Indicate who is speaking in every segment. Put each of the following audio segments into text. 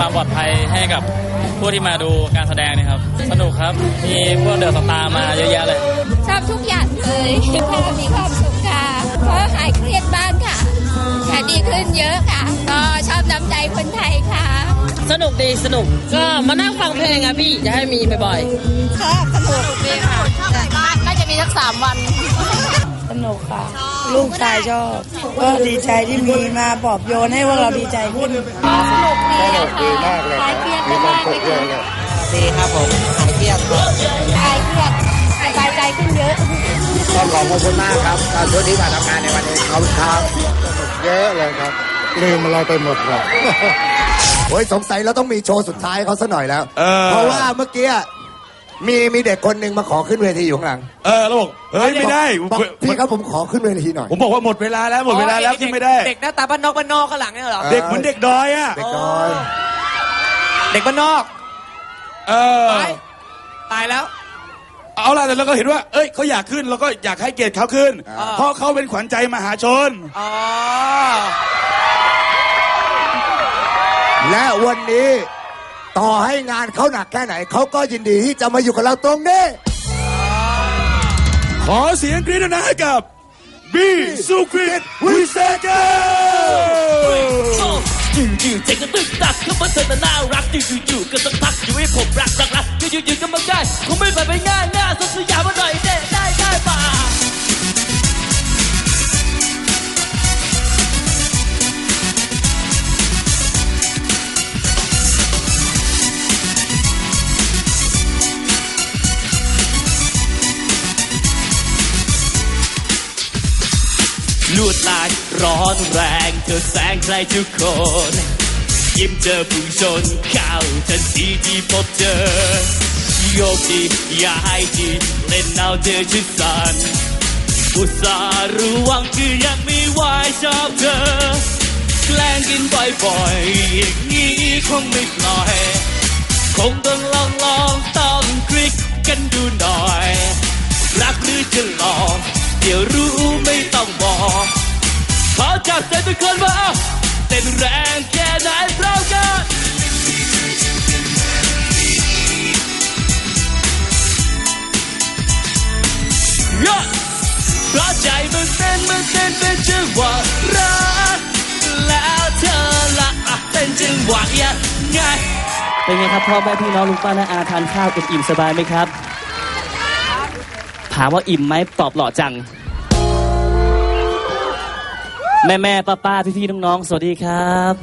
Speaker 1: ความปลอดภัยให้กับผู้ที่มาดูการแสดงนะครับ สนุกครับ มีพวกเดือดสตาร์มาเยอะแยะเลย
Speaker 2: ชอบทุกอย่างเลยค่ะมีความสุขค่ะเพราะหายเครียดบ้างค่ะค่ะดีขึ้นเยอะค่ะ ก็ชอบน้ำใจคนไทยค่ะ
Speaker 3: สนุกดีสนุก ก็มานั่งฟังเพลงอะพี่จะให้มีบ่อย
Speaker 2: ชอบสนุกดีค่ะน่าจะมีสักสามวัน
Speaker 4: สนุกค่ะ ลูกชายชอบ ก็ดีใจที่มีมาปลอบโยนให้พวกเราดีใจขึ้น
Speaker 2: สนุกดี
Speaker 5: ดีมากเลย
Speaker 2: คลายเครียด
Speaker 5: มี
Speaker 2: ได้
Speaker 5: ความ
Speaker 2: มาก
Speaker 5: สุ
Speaker 2: เล
Speaker 5: ข
Speaker 2: ย
Speaker 5: เย
Speaker 2: ค่ะ
Speaker 5: อะเลย
Speaker 3: ๆดีครับผมหายเครียด
Speaker 2: คลายเครียดสบายใจขึ้นเยอะ
Speaker 5: ต้องขอบคุณมากครับการช่วยที่มาทำงานในวันนี้ขอบคุณครับเยอะเลยครับลืมอะไรไปหมดเลย
Speaker 6: โอ้ยสงสัยเราต้องมีโชว์สุดท้ายเขาซะหน่อยแล้ว
Speaker 7: เออ
Speaker 6: เพราะว่าเมื่อกี้ มีมีเด็กคนหนึ่งมาขอขึ้นเวทีอยู่ข้างหลัง
Speaker 7: เออแล้วบอกเฮ้ยไม่ได้
Speaker 6: บอกพี่ครับผมขอขึ้นเวทีหน่อย
Speaker 7: ผมบอกว่าหมดเวลาแล้วหมดเวลาแล้วขึ้นไม่ได้
Speaker 3: เด็กหน้าตาบ้านนอกบ้านนอกข้างหลังเนี่ยเหรอ
Speaker 7: เด็กเหมือนเด็กดอยอะ
Speaker 6: เด็กน้อย
Speaker 3: เด็กบ้านนอก
Speaker 7: เออ
Speaker 3: ตายตายแล้ว
Speaker 7: เอาล่ะแต่เราก็เห็นว่า เอ้ยเขาอยากขึ้นเราก็อยากให้เกียรติเขาขึ้น
Speaker 3: อ่า
Speaker 7: เพราะเขาเป็นขวัญใจมหาชน
Speaker 3: อ๋อ
Speaker 6: และวันนี้ ต่อให้งานเขาหนักแค่ไหน เขาก็ยินดีที่จะมาอยู่กับเราตรงนี้
Speaker 7: ขอเสียงกรี๊ดดังๆให้กับบีสุคริตวิเศษเก
Speaker 8: อยู่ๆใจก็ตึกตักก็เพราะเธอน่ะน่ารักอยู่ๆก็สักพักอยู่ให้ผมรักรักรักอยู่ๆก็มาได้คงไม่ไปไปง่ายหน้าสดสยามมาหน่อยเด้ได้ได้ป่ะ ลวดลายร้อนแรงเธอแสงใครทุกคน ยิ้มเจอผู้ชนเข้าทันทีที่พบเจอโยกดีอย่าให้ดีเล่นเอาเธอชิดสันอุตส่าห์รู้วังคือยังไมีวายชอบเธอ แกล้งกินบ่อยๆอย่างนี้คงไม่ปล่อย คงต้องลองลองต้อง จับใจทุกคนว่าเอาเต้นแรงแค่ไหนเรากันยะเพราะใจมันเต้นมันเต้นเป็นจังหวะรักแล้วเธอละอะเต้นจังหวะยังไงเป็นไงครับพ่อแม่พี่น้องลุงป้าน้าอาทานข้าวกันอิ่มสบายไหมครับ ถามว่าอิ่มไหมตอบหล่อจัง แม่แม่ป้าป้าพี่พี่น้องน้องๆสวัสดีครับ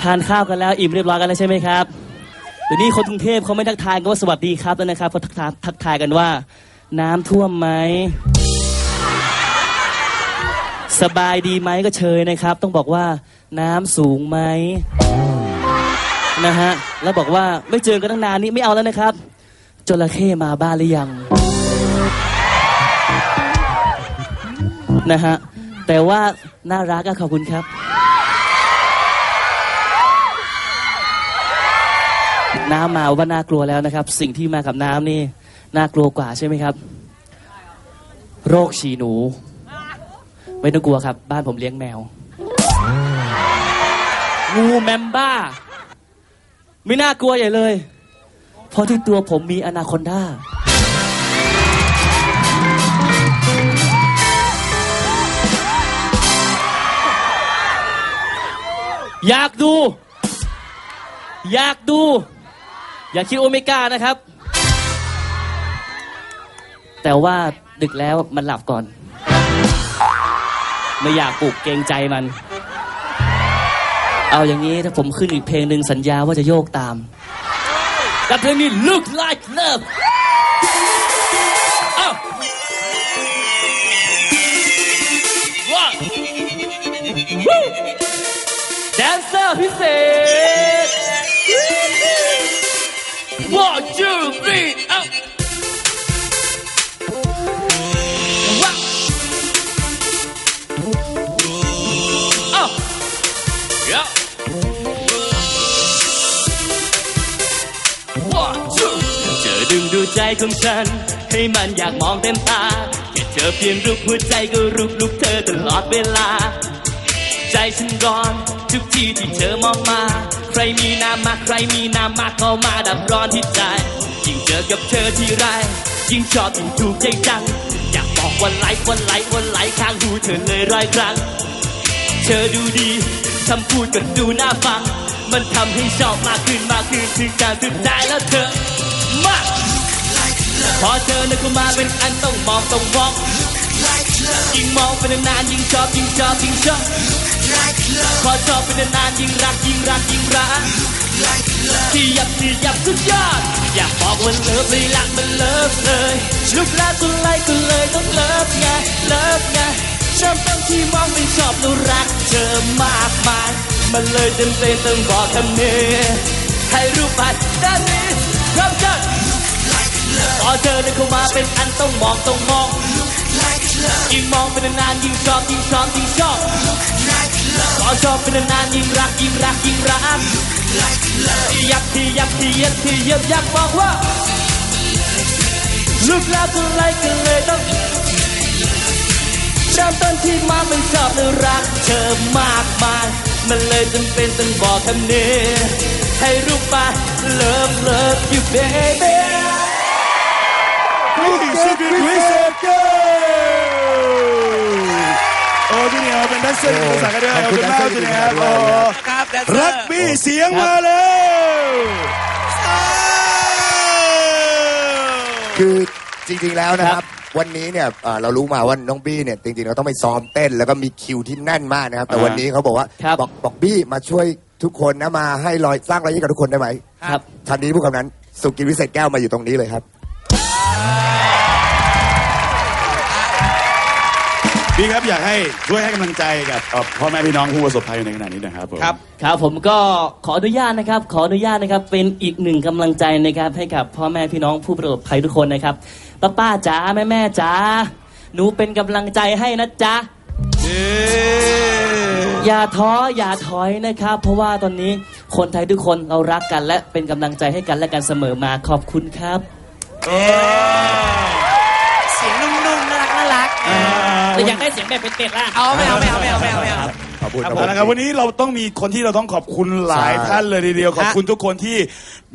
Speaker 8: ทานข้าวกันแล้วอิ่มเรียบร้อยกันแล้วใช่ไหมครับเดี๋ยวนี้คนกรุงเทพเขาไม่ทักทายกันว่าสวัสดีครับแล้วนะครับเขาทักทายทักทายกันว่า น้ำท่วมไหมสบายดีไหมก็เชยนะครับ ต้องบอกว่าน้ำสูงไหมนะฮะแล้วบอกว่าไม่เจอกันตั้งนานนี้ไม่เอาแล้วนะครับจระเข้มาบ้านหรือยังนะฮะ แต่ว่าน่ารักอะขอบคุณครับ น้ำมาว่าน่ากลัวแล้วนะครับ สิ่งที่มากับน้ำนี่น่ากลัวกว่าใช่ไหมครับ โรคฉี่หนู ไม่ต้องกลัวครับ บ้านผมเลี้ยงแมว งูแมมบ้า ไม่น่ากลัวใหญ่เลย เพราะที่ตัวผมมีอนาคอนด้า อยากดู อยากดู อยากคิดโอเมก้านะครับ แต่ว่าดึกแล้วมันหลับก่อน ไม่อยากปลุกเกรงใจมัน เอาอย่างนี้ถ้าผมขึ้นอีกเพลงหนึ่งสัญญาว่าจะโยกตามกับเพลงนี้ Look Like Love อ้าว One Woo แดนเซอร์พิเศษ One two three up ว้าวอ้าว Yeah One two เจอดึงดูใจของฉัน ให้มันอยากมองเต็มตาแค่เธอเพียงรูปหัวใจก็รูปลุกเธอตลอดเวลา ใจฉันร้อน ทุกทีที่เธอมองมา ใครมีน้ำมาใครมีน้ำมาเข้ามาดับร้อนที่ใจ ยิ่งเจอกับเธอที่ไร ยิ่งชอบยิ่งถูกใจจัง อยากบอกวันไหลวันไหลวันไหลข้างหูเธอเลยร้อยครั้ง เธอดูดีคำพูดก็ดูน่าฟัง มันทำให้ชอบมากขึ้นมากขึ้นถึงการสุดท้ายแล้วเธอมาพอเธอนึกเข้ามาเป็นอันต้องมองต้องมอง ยิ่งมองไปนานยิ่งชอบยิ่งชอบยิ่งชอบพอชอบไปนานยิ่งรักยิ่งรักยิ่งรักที่ยับที่ยับสุดยอด อยากบอกว่าเลิฟเลยรักมันเลิฟเลยลุกลาก็ไล่ก็เลยต้องเลิฟไงเลิฟไงเริ่มต้นที่มองไม่ชอบแล้วรักเธอมากมายมันเลยจำเป็นต้องบอกคำนี้ให้รู้ไปด้านนี้เริ่มกันพอเธอเดินเข้ามาเป็นอันต้องมองต้องมอง ยิ่งมองเป็นนานยิ่งชอบยิ่งชอบยิ่งชอบพอชอบเป็นนานยิ่งรักยิ่งรักยิ่งรักที่ยักที่ยักที่เย็บที่เย็บยักบอกว่าลูกแล้วก็เลยกันเลยต้องเริ่มต้นที่มาไม่ชอบเลยรักเธอมากมายมันเลยจำเป็นต้องบอกคำนี้ให้รู้ไป love love you baby
Speaker 7: Big Secret Wizard Go โอ้จูเนียร์เป็นแดนเซอร์ภาษากันด้วยขอบคุณมากจูเนียร์โอ้
Speaker 9: ครับแดนเซอ
Speaker 7: รัก
Speaker 9: ร์
Speaker 7: บี้เสียงมาแล้ว
Speaker 6: คือจริงๆแล้วนะครับ วันนี้เนี่ยเอ่อเรารู้มาว่าน้องบี้เนี่ยจริงๆเราต้องไปซ้อมเต้นแล้วก็มีคิวที่แน่นมากนะครับ แต่
Speaker 7: อ่า
Speaker 6: วันนี้เขาบอกว่า
Speaker 8: ครับ
Speaker 6: บอกบอกบี้มาช่วยทุกคนนะมาให้รอยสร้างรอยยิ้มกับทุกคนได้ไหม
Speaker 8: ครับ
Speaker 6: ทันนี้ผู้คำนั้นสุกินวิเศษแก้วมาอยู่ตรงนี้เลยครับ
Speaker 7: พี่ครับอยากให้ช่วยให้กำลังใจกับเอ่อพ่อแม่พี่น้องผู้ประสบภัยในขณะนี้หนะครับผม
Speaker 9: ครับ
Speaker 8: ครับผมก็ขออนุญาตนะครับ ขออนุญาตนะครับเป็นอีกหนึ่งกำลังใจนะครับ ให้กับพ่อแม่พี่น้องผู้ประสบภัยทุกคนนะครับป้าป้าจ๋าแม่แม่จ๋าหนูเป็นกำลังใจให้นะจ๊ะอย่าท้ออย่าถอยนะครับ เพราะว่าตอนนี้คนไทยทุกคนเรารักกันและเป็นกำลังใจให้กันและกันเสมอมาขอบคุณครับ
Speaker 9: เแต่
Speaker 8: อยากได้เสียงแบบเป็ดๆล่ะ
Speaker 9: เอาไม่เอาไม่เอาไม่เอาไม่เอาไม่เอา
Speaker 6: ขอบคุณ
Speaker 7: เอาละครับวันนี้เราต้องมีคนที่เราต้องขอบคุณหลาย
Speaker 6: ใช่
Speaker 7: ท่านเลยทีเดียวขอบคุณทุกคนที่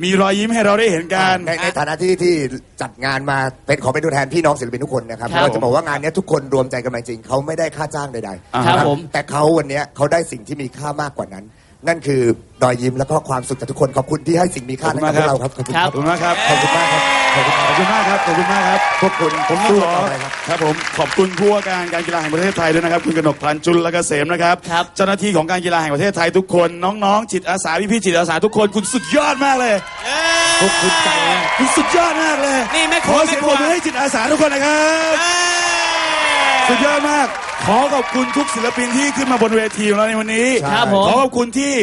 Speaker 7: มีรอยยิ้มให้เราได้เห็นกัน
Speaker 6: ในในฐานะที่ที่จัดงานมาเป็นขอเป็นตัวแทนพี่น้องศิลปินทุกคนนะครับ
Speaker 8: ครับ
Speaker 6: เราจะบอกว่างานเนี้ยทุกคนรวมใจกันมาจริง เขาไม่ได้ค่าจ้างใดๆ
Speaker 8: ครับ
Speaker 6: นะ
Speaker 8: ผม
Speaker 6: แต่เขาวันเนี้ยเขาได้สิ่งที่มีค่ามากกว่านั้น นั่นคือรอยยิ้มแล้วก็ความสุขจากทุกคนขอบคุณที่ให้สิ่งมีค่า
Speaker 7: ขอบคุ
Speaker 6: ให้
Speaker 7: ณ
Speaker 6: กับ
Speaker 7: มาก
Speaker 6: พวก
Speaker 7: ครั
Speaker 6: เรา
Speaker 7: บ
Speaker 6: ครับขอบคุณ
Speaker 7: ขอบคุณมากครับ
Speaker 6: ขอบคุณมากครับ ขอบคุณ
Speaker 7: ขอบคุณมากครับขอบคุณมากครับ
Speaker 6: พวกคุณ
Speaker 7: ผมต้อง
Speaker 6: สู้
Speaker 7: ขอ
Speaker 6: ต่อไปครับ
Speaker 7: ครับผมขอบคุณผู้ว่าการการกีฬาแห่งประเทศไทยด้วยนะครับ คุณกนกพันธ์จุลเกษมนะครับ
Speaker 8: ครับ
Speaker 7: เจ้าหน้าที่ของการกีฬาแห่งประเทศไทยทุกคนน้องๆจิตอาสาพี่ๆจิตอาสาทุกคนคุณสุดยอดมากเลย
Speaker 6: พวกคุณใจมาก
Speaker 7: คุณสุดยอดมากเลย
Speaker 9: นี่แม่ค
Speaker 7: ข
Speaker 9: รั
Speaker 7: อ
Speaker 9: ว
Speaker 7: เสียงป
Speaker 9: แม่ครั
Speaker 7: ร
Speaker 9: ว
Speaker 7: บมือให้จิตอาสาทุกคนนะครับ สุดยอดมาก ขอขอบคุณทุกศิลปินที่ขึ้นมาบนเวทีของเราในวันนี้
Speaker 8: ครับผม
Speaker 7: ขอขอบคุณที่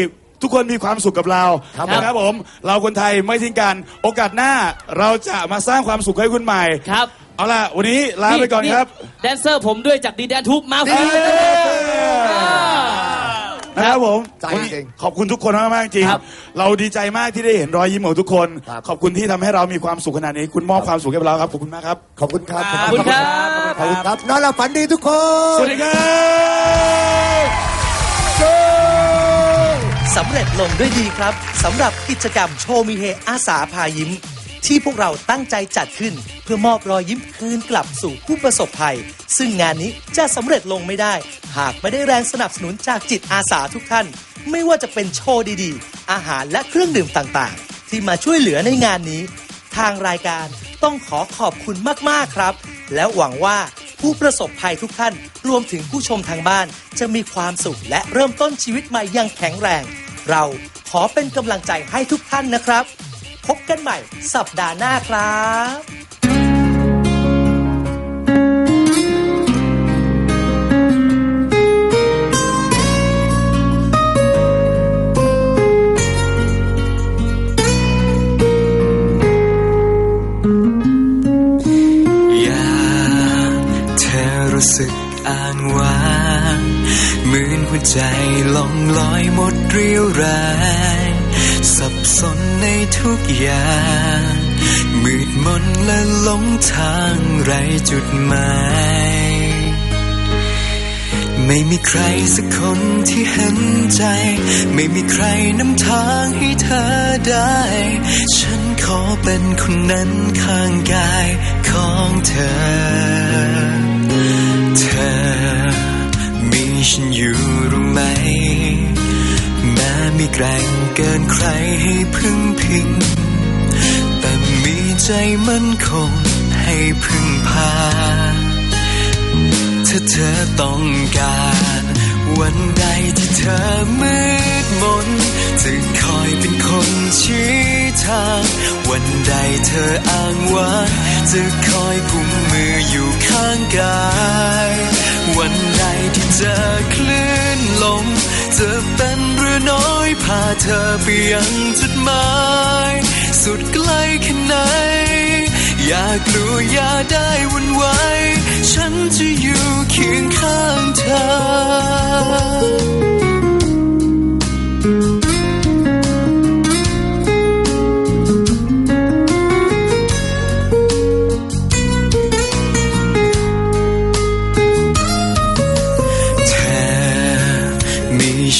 Speaker 7: ทุกคนมีความสุขกับเรา
Speaker 6: ครับ
Speaker 7: นะครับผม เราคนไทยไม่ทิ้งกัน โอกาสหน้าเราจะมาสร้างความสุขให้คุณใหม่
Speaker 8: ครับ
Speaker 7: เอาล่ะ วันนี้ลาไปก่อนครับ
Speaker 8: แดนเซอร์ผมด้วยจากดีแดนทุบมาฟรี
Speaker 7: นะครับผม
Speaker 6: ใจ
Speaker 7: วันนี้
Speaker 6: จริง
Speaker 7: ขอบคุณทุกคนมากมากๆจริง
Speaker 8: ครับ
Speaker 7: เราดีใจมากที่ได้เห็นรอยยิ้มของทุกคน
Speaker 6: ครับ
Speaker 7: ขอบคุณที่ทำให้เรามีความสุขขนาดนี้คุณมอบความสุขให้เราครับขอบคุณมากครับ
Speaker 6: ขอบคุณครับ
Speaker 9: ขอบ
Speaker 8: คุณครับ
Speaker 6: ขอบคุณครับนอนหลับฝันดีทุกคน
Speaker 7: สวัสดีครับ
Speaker 10: สำเร็จลงด้วยดีครับสำหรับกิจกรรมโชว์มีเฮอาสาพายิ้ม ที่พวกเราตั้งใจจัดขึ้น เพื่อมอบรอยยิ้มคืนกลับสู่ผู้ประสบภัย ซึ่งงานนี้จะสำเร็จลงไม่ได้ หากไม่ได้แรงสนับสนุนจากจิตอาสาทุกท่าน ไม่ว่าจะเป็นโชว์ดีๆ อาหารและเครื่องดื่มต่างๆ ที่มาช่วยเหลือในงานนี้ ทางรายการต้องขอขอบคุณมากๆครับ แล้วหวังว่าผู้ประสบภัยทุกท่านรวมถึงผู้ชมทางบ้าน จะมีความสุขและเริ่มต้นชีวิตใหม่อย่างแข็งแรง เราขอเป็นกำลังใจให้ทุกท่านนะครับ พบกันใหม่สัปดาห์หน้าครับ
Speaker 11: อยากเธอรู้สึกอ้างว้าง เหมือนหัวใจล่องลอยหมดเรี่ยวแรงสับสนในทุกอย่าง มืดมนและหลงทางไรจุดหมาย ไม่มีใครสักคนที่เห็นใจ ไม่มีใครนำทางให้เธอได้ ฉันขอเป็นคนนั้นข้างกายของเธอ ฉันอยู่รู้ไหม แม้มีแกร่งเกินใครให้พึ่งพิง แต่มีใจมั่นคงให้พึ่งพา ถ้าเธอต้องการ วันใดที่เธอมืดมนจะคอยเป็นคนชี้ทาง วันใดเธออ้างว้างจะคอยกุมมืออยู่ข้างกาย วันใดที่เจอคลื่นลมจะเป็นเรือน้อยพาเธอไปยังจุดหมายสุดไกลแค่ไหน อย่ากลัวอย่าได้วันไหวฉันจะอยู่เคียงข้างเธอ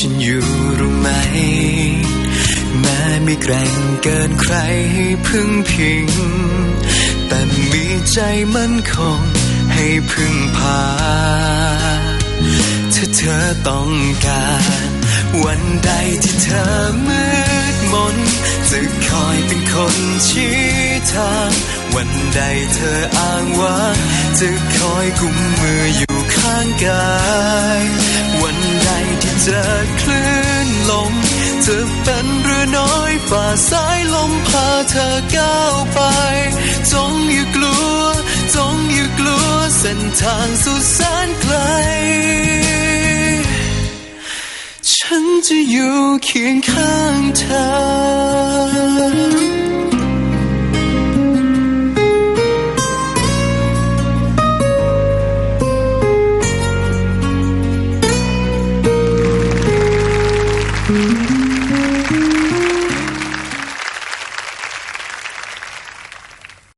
Speaker 11: ฉันอยู่รู้ไหม แม้มีแกร่งเกินใครให้พึ่งพิง แต่มีใจมั่นคงให้พึ่งพา ถ้าเธอต้องการ วันใดที่เธอมืดมน จะคอยเป็นคนชี้ทาง วันใดเธออ้างว้างจะคอยกุมมืออยู่ข้างกาย วันใด จอคลื่นลมจะเป็นเรือน้อยฝ่าสายลมพาเธอก้าวไป จงอย่ากลัว จงอย่ากลัวเส้นทางสุดแสนไกล ฉันจะอยู่เคียงข้างเธอ